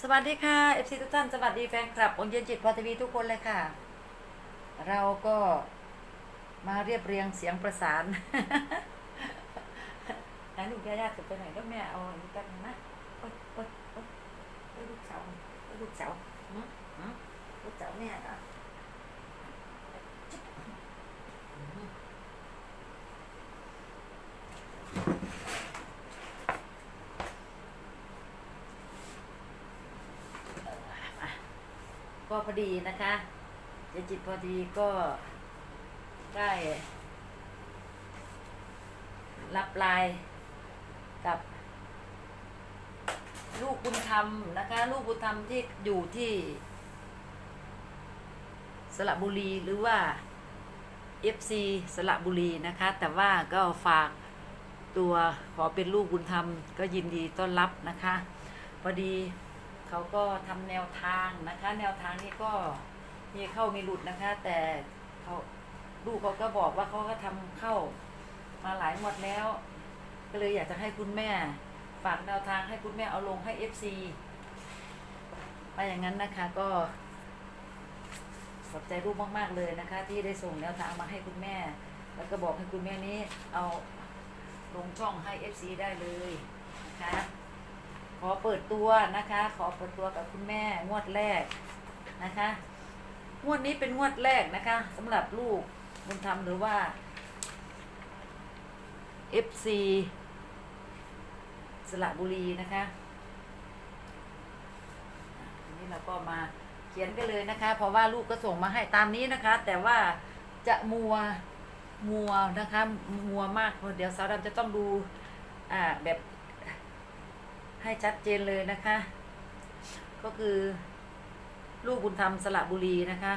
สวัสดีค่ะเอฟซีทุกท่านสวัสดีแฟนคลับองค์เย็นจิตพอทีวีทุกคนเลยค่ะ เราก็มาเรียบเรียงเสียงประสานไหนลูกยาย่าจะไปไหนแล้วแม่เอาอันนี้กันนะโอ๊ยโอ๊ยโอ๊ยโอ๊ยลูกเสาวโอ๊ยลูกเสาวลูกเสาวแม่อะบหืม ก็พอดีนะคะเจนจิตพอดีก็ได้รับลน์กับ ลูกบุญธรรมนะคะ ลูกบุญธรรมที่อยู่ที่ สระบุรีหรือว่า FC สระบุรีนะคะ แต่ว่าก็ฝากตัวขอเป็นลูกบุญธรรม ก็ยินดีต้อนรับนะคะ พอดี เขาก็ทำแนวทางนะคะ แนวทางนี้ก็มีเข้ามีหลุดนะคะ แต่เขาลูกเขาก็บอกว่าเขาก็ทำเข้ามาหลายงวดแล้ว ก็เลยอยากจะให้คุณแม่ฝากแนวทางให้คุณแม่เอาลงให้ FC ไปอย่างนั้นนะคะก็ขอบใจลูกมาก ๆเลยนะคะ ที่ได้ส่งแนวทางมาให้คุณแม่ แล้วก็บอกให้คุณแม่นี้เอาลงช่องให้ FC ได้เลยนะคะ อเปิดตัวนะคะ ขอเปิดตัวกับคุณแม่งวดแรกนะคะ งวดนี้เป็นงวดแรกนะคะสำหรับลูกบุญธรรมหรือว่า FC สระบุรีนะคะทีนี้เราก็มาเขียนกันเลยนะคะ เพราะว่าลูกก็ส่งมาให้ตามนี้นะคะ แต่ว่าจะมัวมัวนะคะ มัวมากเพราะเดี๋ยวสาวดำจะต้องดูอ่าแบบ ให้ชัดเจนเลยนะคะ ก็คือลูกบุญธรรมสระบุรีนะคะ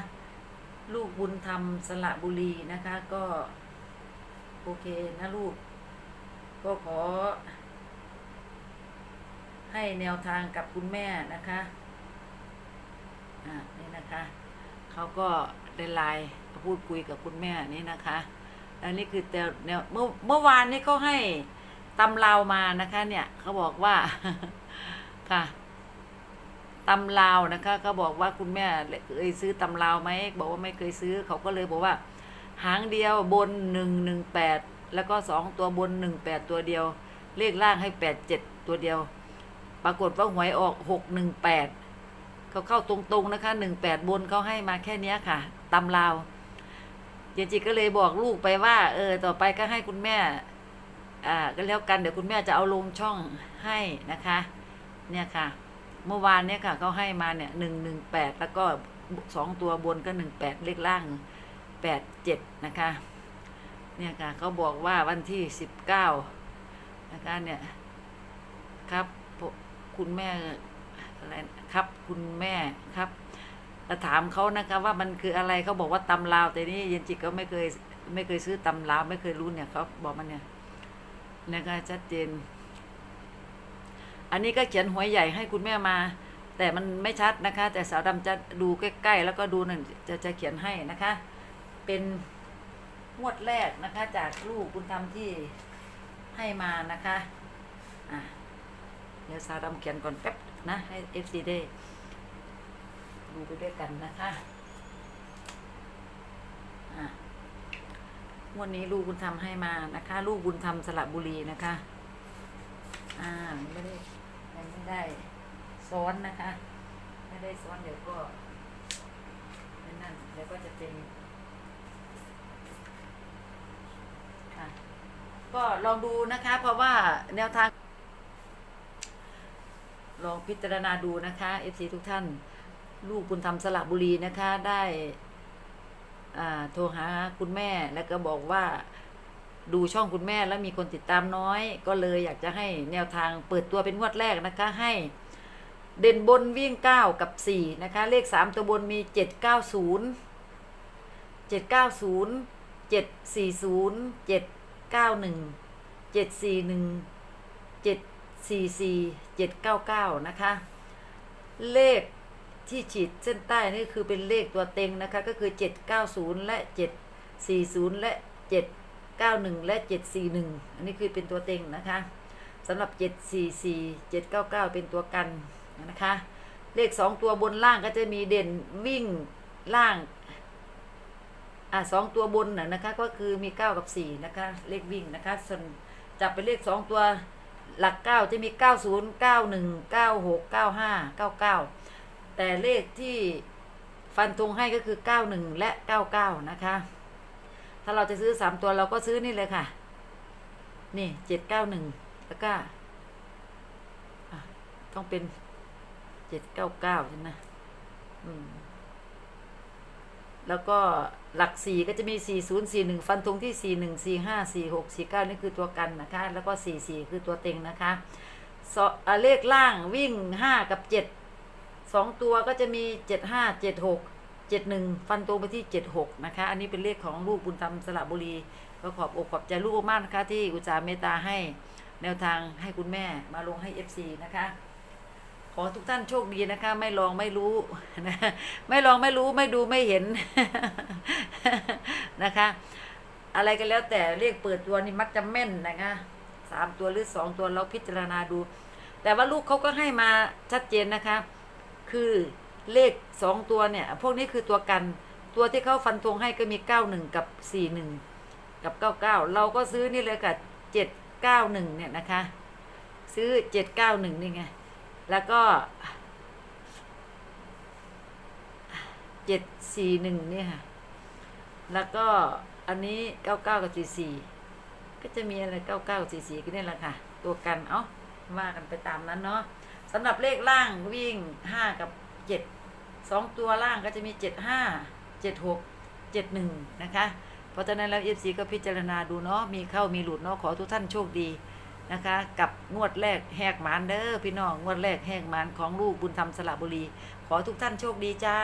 ลูกบุญธรรมสระบุรีนะคะ ก็โอเคนะลูก ก็ขอ ให้แนวทางกับคุณแม่นะคะอ่านี่นะคะเขาก็ได้ไลน์พูดคุยกับคุณแม่นี่นะคะแล้วนี่คือแต่แนวเมื่อเมื่อวานนี้เขาให้ ตำลาวมานะคะเนี่ยเขาบอกว่าค่ะตำลาวนะคะเขาบอกว่าคุณแม่เคยซื้อตำลาวไหมบอกว่าไม่เคยซื้อเขาก็เลยบอกว่า หางเดียวบนหนึ่งหนึ่งแปดแล้วก็สองตัวบนหนึ่งแปดตัวเดียว เลขล่างให้แปดเจ็ดตัวเดียว ปรากฏว่าหวยออกหกหนึ่งแปดเขาเข้าตรงๆนะคะหนึ่งแปดบนเขาให้มาแค่เนี้ยค่ะตำลาวเจจิก็เลยบอกลูกไปว่า เออ ต่อไปก็ให้คุณแม่ อ่าก็แล้วกันเดี๋ยวคุณแม่จะเอาลงช่องให้นะคะ เนี่ยค่ะ เมื่อวานเนี่ยค่ะเขาให้มาเนี่ยหนึ่งหนึ่งแปดแล้วก็สองตัวบนก็หนึ่งแปดเลขล่างแปดเจ็ดนะคะ เนี่ยค่ะเขาบอกว่าวันที่สิบเก้านะคะเนี่ยครับคุณแม่อะไรครับคุณแม่ครับแล้วถามเขานะคะว่ามันคืออะไรเขาบอกว่าตำลาวแต่นี่เย็นจิตก็ไม่เคยไม่เคยซื้อตำลาวไม่เคยรู้เนี่ยเขาบอกมันเนี่ย นะคะชัดเจน อันนี้ก็เขียนหัวใหญ่ให้คุณแม่มา แต่มันไม่ชัดนะคะ แต่สาวดำจะดูใกล้ๆ แล้วก็ดูนั่นจะจะเขียนให้นะคะ เป็นงวดแรกนะคะ จากลูกคุณธรรมที่ให้มานะคะอะเดี๋ยวสาวดำเขียนก่อนแป๊บนะให้ FC ได้ดูไปด้วยกันนะคะอะ วดนี้ลูกบุญธรรมให้มานะคะ ลูกบุญธรรมสระบุรีนะคะ อ่าไม่ได้ยังไม่ได้ซ้อนนะคะ ไม่ได้ซ้อนเดี๋ยวก็นั่นเดี๋ยวก็จะเป็นค่ะก็ลองดูนะคะ เพราะว่าแนวทาง ลองพิจารณาดูนะคะ FC ทุกท่าน ลูกบุญธรรมสระบุรีนะคะได้ โทรหาคุณแม่แล้วก็บอกว่าดูช่องคุณแม่แล้วมีคนติดตามน้อย ก็เลยอยากจะให้แนวทางเปิดตัวเป็นงวดแรกนะคะ ให้เด่นบนวิ่ง 9 กับ 4 นะคะ เลข 3 ตัวบนมี 790 790 740 791 741 744 799 นะคะ เลข ที่ฉีดเส้นใต้นี่คือเป็นเลขตัวเต็งนะคะ ก็คือ 790 และ 740 และ 791 และ 741 อันนี้คือเป็นตัวเต็งนะคะสำหรับ 744 799 เป็นตัวกันนะคะ เลข 2 ตัวบนล่างก็จะมีเด่นวิ่งล่างอะสองตัวบนน่นะคะ ก็คือมี 9 กับ 4 นะคะ เลขวิ่งนะคะส่วนจับเป็นเลข 2 ตัวหลัก 9 จะมี 90 91 96 95 99 แต่เลขที่ฟันธงให้ก็คือเก้าหนึ่งและเก้าเก้านะคะ ถ้าเราจะซื้อสามตัวเราก็ซื้อนี่เลยค่ะ นี่เจ็ดเก้าหนึ่งแล้วก็ต้องเป็นเจ็ดเก้าเก้าใช่ไหมอืมแล้วก็หลักสี่ก็จะมีสี่ศูนย์สี่หนึ่งฟันธงที่สี่หนึ่งสี่ห้าสี่หกสี่เก้านี่คือตัวกันนะคะ แล้วก็สี่สี่คือตัวเต็งนะคะเลขล่างวิ่งห้ากับเจ็ดส องตัวก็จะมีเจ็ดห้าเจ็ดหกเจ็ดหนึ่งฟันตรงไปที่เจ็ดหกนะคะ อันนี้เป็นเลขของลูกบุญธรรมสระบุรี ก็ขอบอกขอบใจลูกมากนะคะ ที่อุตส่าห์เมตตาให้แนวทางให้คุณแม่มาลงให้ FC นะคะ ขอทุกท่านโชคดีนะคะ ไม่ลองไม่รู้นะไม่ลองไม่รู้ไม่ดูไม่เห็นนะคะ อะไรกันแล้วแต่เลขเปิดตัวนี่มักจะแม่นนะคะสามตัวหรือสองตัวเราพิจารณาดู แต่ว่าลูกเขาก็ให้มาชัดเจนนะคะ คือเลขสองตัวเนี่ย พวกนี้คือตัวกันตัวที่เขาฟันธงให้ก็มีเก้าหนึ่งกับสี่หนึ่งกับเก้าเก้าเราก็ซื้อนี่เลยกับเจ็ดเก้าหนึ่งเนี่ยนะคะ ซื้อเจ็ดเก้าหนึ่งนี่ไง แล้วก็เจ็ดสี่หนึ่งเนี่ยค่ะ แล้วก็อันนี้เก้าเก้ากับสี่สี่ก็จะมีอะไรเก้าเก้ากับสี่สี่ก็นี่แหละค่ะ ตัวกัน เอ้าว่ากันไปตามนั้นเนาะ สำหรับเลขล่างวิ่งห้ากับเจ็ดสองตัวล่างก็จะมีเจ็ดห้าเจ็ดหกเจ็ดหนึ่งนะคะ เพราะฉะนั้นแล้วเอฟซีก็พิจารณาดูเนาะมีเข้ามีหลุดเนาะขอทุกท่านโชคดีนะคะ กับงวดแรกแหกหมานเด้อพี่น้องงวดแรกแหกหมานของลูกบุญธรรมสระบุรี ขอทุกท่านโชคดีจ้า